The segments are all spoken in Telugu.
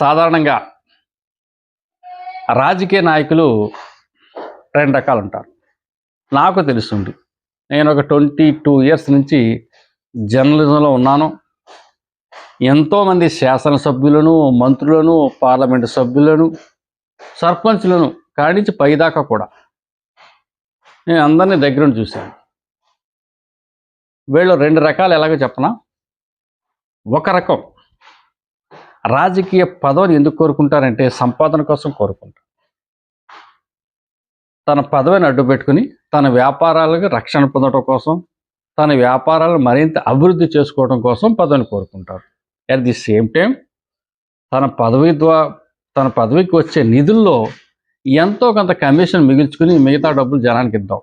సాధారణంగా రాజకీయ నాయకులు రెండు రకాలు ఉంటారు నాకు తెలుస్తుంది నేను ఒక ట్వంటీ టూ ఇయర్స్ నుంచి జర్నలిజంలో ఉన్నాను. ఎంతోమంది శాసనసభ్యులను మంత్రులను పార్లమెంటు సభ్యులను సర్పంచ్లను కాడించి పైదాకా కూడా నేను అందరినీ దగ్గర చూశాను. వీళ్ళు రెండు రకాలు ఎలాగో చెప్పనా? ఒక రకం రాజకీయ పదవిని ఎందుకు కోరుకుంటారంటే సంపాదన కోసం కోరుకుంటారు. తన పదవిని అడ్డు పెట్టుకుని తన వ్యాపారాలకు రక్షణ పొందడం కోసం తన వ్యాపారాలను మరింత అభివృద్ధి చేసుకోవడం కోసం పదవిని కోరుకుంటారు. అట్ ది సేమ్ టైం తన పదవి ద్వారా తన పదవికి వచ్చే నిధుల్లో ఎంతో కొంత కమిషన్ మిగిల్చుకుని మిగతా డబ్బులు జనానికి ఇద్దాం.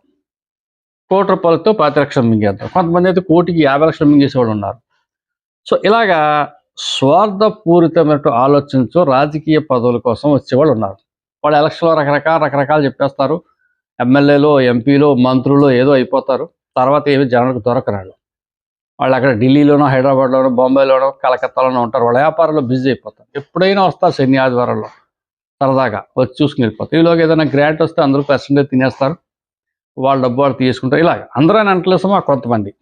కోటి రూపాయలతో పాతి లక్షలు మింగేద్దాం. కొంతమంది అయితే కోటికి యాభై లక్షలు మింగేసేవాళ్ళు ఉన్నారు. సో ఇలాగా స్వార్థపూరితమైన ఆలోచించు రాజకీయ పదవుల కోసం వచ్చేవాళ్ళు ఉన్నారు. వాళ్ళు ఎలక్షన్లో రకరకాల రకరకాలు చెప్పేస్తారు. ఎమ్మెల్యేలు ఎంపీలు మంత్రులు ఏదో అయిపోతారు. తర్వాత ఏమి జనాలకు దొరకరాళ్ళు. వాళ్ళు అక్కడ ఢిల్లీలోనో హైదరాబాద్లోనో బొంబాయిలోనో కలకత్తాలోనో ఉంటారు. వాళ్ళ వ్యాపారంలో బిజీ అయిపోతారు. ఎప్పుడైనా వస్తారు శని ఆదివారంలో సరదాగా వచ్చి చూసుకుని వెళ్ళిపోతారు. ఈలోగా ఏదైనా గ్రాంట్ వస్తే అందరూ పర్సెంటేజ్ తినేస్తారు. వాళ్ళ డబ్బు వాళ్ళు తీసుకుంటారు. ఇలాగ. అందరూ అని అంటలేసమా కొంతమంది.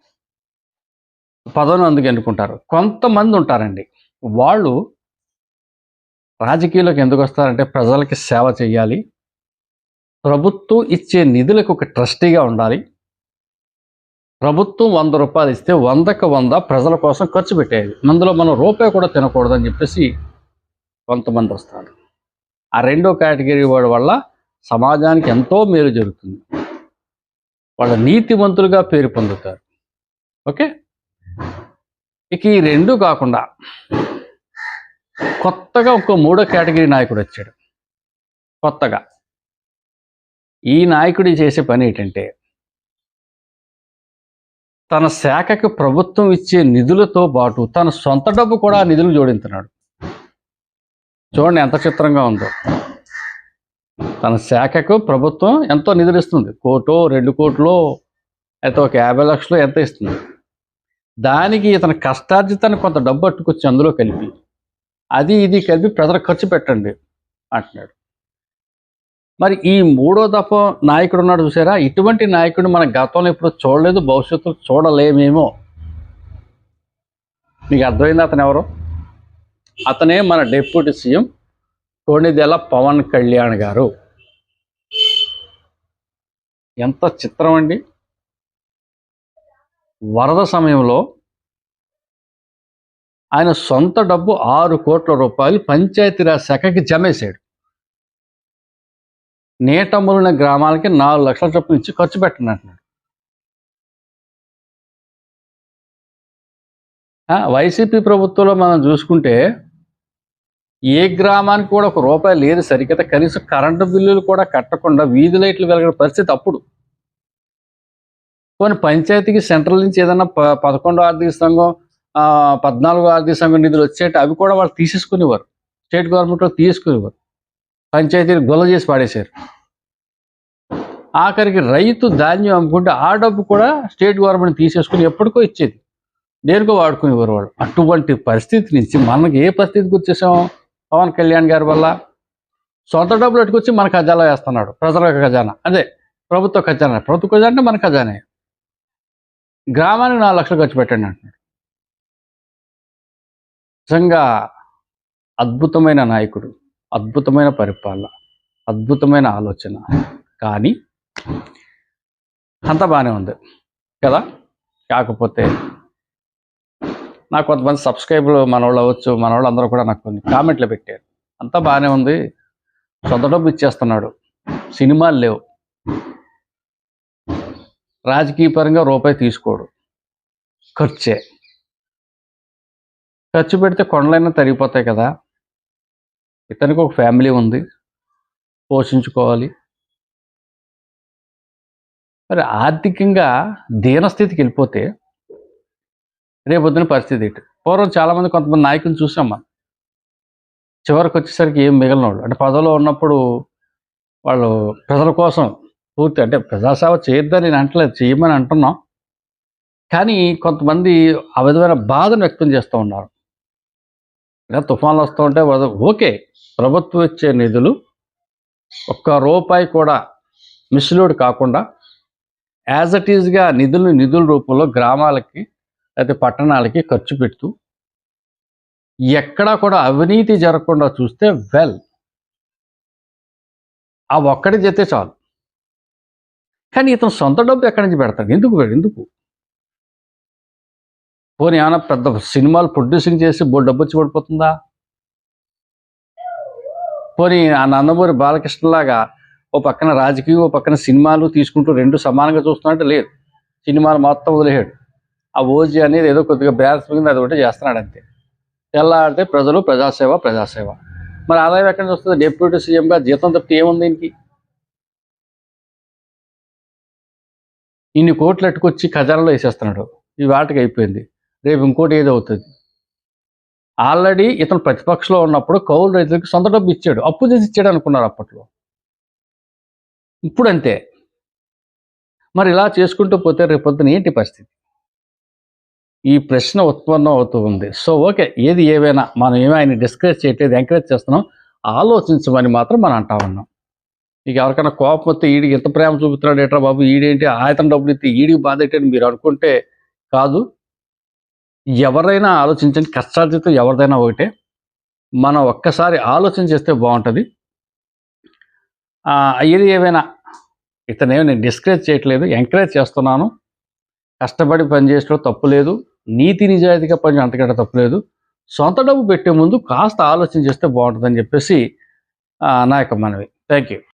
పదవిని అందుకు ఎన్నుకుంటారు కొంతమంది ఉంటారండి. వాళ్ళు రాజకీయాలకు ఎందుకు వస్తారంటే ప్రజలకి సేవ చేయాలి ప్రభుత్వం ఇచ్చే నిధులకు ఒక ట్రస్టీగా ఉండాలి. ప్రభుత్వం వంద రూపాయలు ఇస్తే వందకు వంద ప్రజల కోసం ఖర్చు పెట్టేది అందులో మనం రూపాయి కూడా తినకూడదని చెప్పేసి కొంతమంది వస్తారు. ఆ రెండో కేటగిరీ వాడి వల్ల సమాజానికి ఎంతో మేలు జరుగుతుంది. వాళ్ళ నీతివంతులుగా పేరు పొందుతారు. ఓకే? ఇక ఈ రెండు కాకుండా కొత్తగా ఒక మూడో కేటగిరీ నాయకుడు వచ్చాడు. కొత్తగా. ఈ నాయకుడి చేసే పని ఏంటంటే తన శాఖకు ప్రభుత్వం ఇచ్చే నిధులతో పాటు తన సొంత డబ్బు కూడా నిధులు జోడించున్నాడు చూడండి ఎంత చిత్రంగా ఉందో. తన శాఖకు ప్రభుత్వం ఎంతో నిధులు ఇస్తుంది. కోటో రెండు కోట్లో అయితే ఒక యాభై లక్షలు ఎంత ఇస్తుంది. దానికి ఇతని కష్టార్జితాన్ని కొంత డబ్బు అట్టుకొచ్చి అందులో కలిపి అది ఇది కలిపి ప్రజలు ఖర్చు పెట్టండి అంటున్నాడు. మరి ఈ మూడో దఫ నాయకుడు ఉన్నాడు చూసారా? ఇటువంటి నాయకుడు మన గతంలో ఎప్పుడు చూడలేదు భవిష్యత్తులో చూడలేమేమో. మీకు అర్థమైంది అతను ఎవరు? అతనే మన డిప్యూటీ సీఎం కోణిదెల పవన్ కళ్యాణ్ గారు. ఎంత చిత్రం అండి. వరద సమయంలో ఆయన సొంత డబ్బు ఆరు కోట్ల రూపాయలు పంచాయతీరాజ్ శాఖకి జమేశాడు. నీటములిన గ్రామాలకి నాలుగు లక్షల చొప్పున ఇచ్చి ఖర్చు పెట్టండి అంటున్నాడు ఆ, వైసీపీ ప్రభుత్వంలో మనం చూసుకుంటే ఏ గ్రామానికి కూడా ఒక రూపాయి లేదు సరికదా కనీసం కరెంటు బిల్లులు కూడా కట్టకుండా వీధి లైట్లు వెలగని పరిస్థితి అప్పుడు. కొన్ని పంచాయతీకి సెంట్రల్ నుంచి ఏదైనా ప పదకొండో ఆర్థిక సంఘం పద్నాలుగో ఆర్థిక సంఘం నిధులు వచ్చేటి అవి కూడా వాళ్ళు తీసేసుకునేవారు. స్టేట్ గవర్నమెంట్లో తీసుకునేవారు పంచాయతీని గొల్ల చేసి పాడేశారు. ఆఖరికి రైతు ధాన్యం అమ్ముకుంటే ఆ డబ్బు కూడా స్టేట్ గవర్నమెంట్ తీసేసుకుని ఎప్పటికో ఇచ్చేది. దేనికో వాడుకునేవారు వాళ్ళు. అటువంటి పరిస్థితి నుంచి మనకి ఏ పరిస్థితికి వచ్చేసాం? పవన్ కళ్యాణ్ గారి వల్ల. సొంత డబ్బులు ఎట్టుకొచ్చి మన ఖజానా వేస్తున్నాడు. ప్రజల ఖజానా. అదే ప్రభుత్వ ఖజానా. ప్రభుత్వ ఖజానా అంటే మన ఖజానే. గ్రామానికి నాలుగు లక్షలు ఖర్చు పెట్టండి అంటున్నాడు. నిజంగా అద్భుతమైన నాయకుడు అద్భుతమైన పరిపాలన అద్భుతమైన ఆలోచన. కానీ అంత బాగానే ఉంది కదా? కాకపోతే నాకు కొంతమంది సబ్స్క్రైబర్లు మనవాళ్ళు అవ్వచ్చు మన అందరూ కూడా నాకు కొన్ని కామెంట్లు పెట్టారు. అంతా బాగానే ఉంది. సొంత డబ్బు ఇచ్చేస్తున్నాడు. సినిమాలు లేవు. రాజకీయ పరంగా రూపాయి తీసుకోడు. ఖర్చే. ఖర్చు పెడితే కొండలైనా తరిగిపోతాయి కదా. ఇతనికి ఒక ఫ్యామిలీ ఉంది. పోషించుకోవాలి. మరి ఆర్థికంగా దీనస్థితికి వెళ్ళిపోతే రేపొద్దున పరిస్థితి ఏంటి? పూర్వం చాలామంది కొంతమంది నాయకులు చూసాం మనం. చివరికి వచ్చేసరికి ఏం మిగిలిన వాళ్ళు అంటే పదవిలో ఉన్నప్పుడు వాళ్ళు ప్రజల కోసం పూర్తి అంటే ప్రజాసేవ చేయొద్దని నేను అంటలేదు చేయమని అంటున్నాం. కానీ కొంతమంది ఆ విధమైన బాధను వ్యక్తం చేస్తూ ఉన్నారు. ఇలా తుఫాన్లు వస్తూ ఉంటే ఓకే ప్రభుత్వం ఇచ్చే నిధులు ఒక్క రూపాయి కూడా మిస్లూడ్ కాకుండా యాజ్ ఇట్ ఈజ్గా నిధులు నిధుల రూపంలో గ్రామాలకి లేకపోతే పట్టణాలకి ఖర్చు పెడుతూ ఎక్కడా కూడా అవినీతి జరగకుండా చూస్తే వెల్. ఆ ఒక్కడి చేస్తే చాలు. కానీ ఇతను సొంత డబ్బు ఎక్కడి నుంచి పెడతాడు? ఎందుకు ఎందుకు? పోనీ ఏమైనా పెద్ద సినిమాలు ప్రొడ్యూసింగ్ చేసి బో డబ్బు వచ్చి పడిపోతుందా? పోనీ ఆ నందమూరి బాలకృష్ణలాగా ఓ పక్కన రాజకీయం ఓ పక్కన సినిమాలు తీసుకుంటూ రెండు సమానంగా చూస్తున్నట్టు లేదు. సినిమాలు మొత్తం వదిలేడు ఆ ఓజీ అనేది ఏదో కొద్దిగా బ్యాలెన్స్ మిగిలింది అది ఒకటి చేస్తున్నాడు అంతే. తెల్లాడితే ప్రజలు ప్రజాసేవ ప్రజాసేవ. మరి ఆదాయం ఎక్కడి నుంచి వస్తుంది? డిప్యూటీ సీఎంగా జీతం తప్పితే ఏముంది దీనికి? ఇన్ని కోట్లు అట్టుకొచ్చి ఖజానాలో వేసేస్తున్నాడు. ఈ వాటికి అయిపోయింది. రేపు ఇంకోటి ఏదో అవుతుంది. ఆల్రెడీ ఇతను ప్రతిపక్షంలో ఉన్నప్పుడు కౌలు రైతులకు సొంత డబ్బు ఇచ్చాడు. అప్పు చేసి ఇచ్చాడు అనుకున్నారు అప్పట్లో. ఇప్పుడు అంతే మరి ఇలా చేసుకుంటూ పోతే రేపొద్దున ఏంటి పరిస్థితి? ఈ ప్రశ్న ఉత్పన్నం అవుతూ ఉంది. So okay. ఏది ఏవైనా మనం ఏమైనా డిస్కస్ డిస్కరేజ్ చేయట్లేదు ఎంకరేజ్ చేస్తున్నాం ఆలోచించమని మాత్రం మనం అంటా ఉన్నాం. నీకు ఎవరికైనా కోపం వస్తే ఈడికి ఎంత ప్రేమ చూపుతున్నాడు ఏట్రా బాబు? ఈడేంటి ఆయతన డబ్బులు ఇస్తే ఈడికి బాధ అని మీరు అనుకుంటే కాదు. ఎవరైనా ఆలోచించండి. కష్టార్జితం ఎవరిదైనా ఒకటే. మనం ఒక్కసారి ఆలోచన చేస్తే బాగుంటుంది. అయ్యేది ఏమైనా ఇతనేమో నేను డిస్కరేజ్ చేయట్లేదు ఎంకరేజ్ చేస్తున్నాను. కష్టపడి పనిచేసడం తప్పు లేదు. నీతి నిజాయితీగా పని అంతకంటే తప్పు లేదు. సొంత డబ్బు పెట్టే ముందు కాస్త ఆలోచన చేస్తే బాగుంటుందని చెప్పేసి నా యొక్క మనవి. Thank you